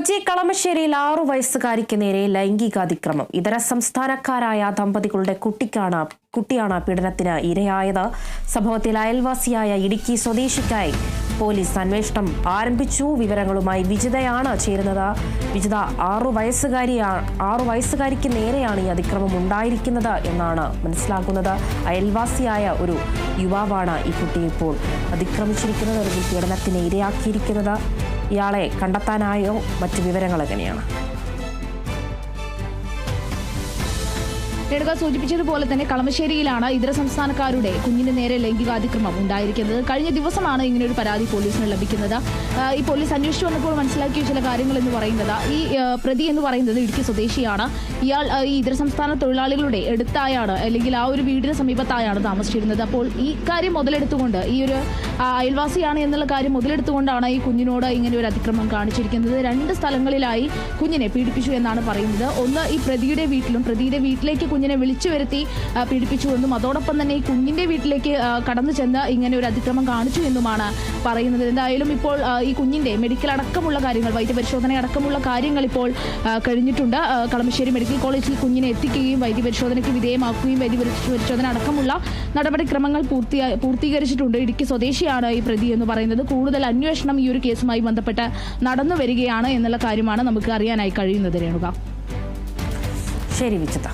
കൊച്ചി കളമശ്ശേരിയിൽ ആറു വയസ്സുകാരിക്ക് നേരെ ലൈംഗികാതിക്രമം. ഇതര സംസ്ഥാനക്കാരായ ദമ്പതികളുടെ കുട്ടിക്കാണ് കുട്ടിയാണ് പീഡനത്തിന് ഇരയായത്. സംഭവത്തിൽ അയൽവാസിയായ ഇടുക്കി സ്വദേശിക്കായി പോലീസ് അന്വേഷണം ആരംഭിച്ചു. വിവരങ്ങളുമായി വിജിതയാണ് ചേരുന്നത്. വിജിത ആറു വയസ്സുകാരിയാ ആറു വയസ്സുകാരിക്ക് നേരെയാണ് ഈ അതിക്രമം ഉണ്ടായിരിക്കുന്നത് എന്നാണ് മനസ്സിലാക്കുന്നത്. അയൽവാസിയായ ഒരു യുവാവാണ് ഈ കുട്ടിയെ ഇപ്പോൾ അതിക്രമിച്ചിരിക്കുന്നത്. അല്ലെങ്കിൽ പീഡനത്തിന് ഇരയാക്കിയിരിക്കുന്നത്. ഇയാളെ കണ്ടെത്താനായോ? മറ്റ് വിവരങ്ങൾ എങ്ങനെയാണ്? രേണുക സൂചിപ്പിച്ചതുപോലെ തന്നെ കളമശ്ശേരിയിലാണ് ഇതര സംസ്ഥാനക്കാരുടെ കുഞ്ഞിന് നേരെ ലൈംഗികാതിക്രമം ഉണ്ടായിരിക്കുന്നത്. കഴിഞ്ഞ ദിവസമാണ് ഇങ്ങനെ ഒരു പരാതി പോലീസിന് ലഭിക്കുന്നത്. ഈ പോലീസ് അന്വേഷിച്ചു വന്നപ്പോൾ മനസ്സിലാക്കിയ ചില കാര്യങ്ങൾ എന്ന് പറയുന്നത് ഈ പ്രതി എന്ന് പറയുന്നത് ഇടുക്കി സ്വദേശിയാണ്. ഇയാൾ ഈ ഇതര സംസ്ഥാന തൊഴിലാളികളുടെ അടുത്തായാണ് അല്ലെങ്കിൽ ആ ഒരു വീടിന് സമീപത്തായാണ് താമസിച്ചിരുന്നത്. അപ്പോൾ ഈ കാര്യം മുതലെടുത്തുകൊണ്ട് ഈ ഒരു അയൽവാസിയാണ് എന്നുള്ള കാര്യം മുതലെടുത്തുകൊണ്ടാണ് ഈ കുഞ്ഞിനോട് ഇങ്ങനെ ഒരു അതിക്രമം കാണിച്ചിരിക്കുന്നത്. രണ്ട് സ്ഥലങ്ങളിലായി കുഞ്ഞിനെ പീഡിപ്പിച്ചു എന്നാണ് പറയുന്നത്. ഒന്ന് ഈ പ്രതിയുടെ വീട്ടിലും പ്രതിയുടെ വീട്ടിലേക്ക് കുഞ്ഞിനെ വിളിച്ചു വരുത്തി പീഡിപ്പിച്ചു എന്നും അതോടൊപ്പം തന്നെ ഈ കുഞ്ഞിന്റെ വീട്ടിലേക്ക് കടന്നു ചെന്ന് ഇങ്ങനെ ഒരു അതിക്രമം കാണിച്ചു എന്നുമാണ് പറയുന്നത്. എന്തായാലും ഇപ്പോൾ ഈ കുഞ്ഞിന്റെ മെഡിക്കൽ അടക്കമുള്ള കാര്യങ്ങൾ വൈദ്യപരിശോധന അടക്കമുള്ള കാര്യങ്ങൾ ഇപ്പോൾ കഴിഞ്ഞിട്ടുണ്ട്. കളമശ്ശേരി മെഡിക്കൽ കോളേജിൽ കുഞ്ഞിനെ എത്തിക്കുകയും വൈദ്യപരിശോധനയ്ക്ക് വിധേയമാക്കുകയും വൈദ്യപരിശോധന അടക്കമുള്ള നടപടിക്രമങ്ങൾ പൂർത്തിയാ പൂർത്തീകരിച്ചിട്ടുണ്ട്. ഇടുക്കി സ്വദേശിയാണ് ഈ പ്രതി എന്ന് പറയുന്നത്. കൂടുതൽ അന്വേഷണം ഈ ഒരു കേസുമായി ബന്ധപ്പെട്ട് നടന്നു വരികയാണ് എന്നുള്ള കാര്യമാണ് നമുക്ക് അറിയാനായി കഴിയുന്നത്. രേണുക. ശരി വിജിത.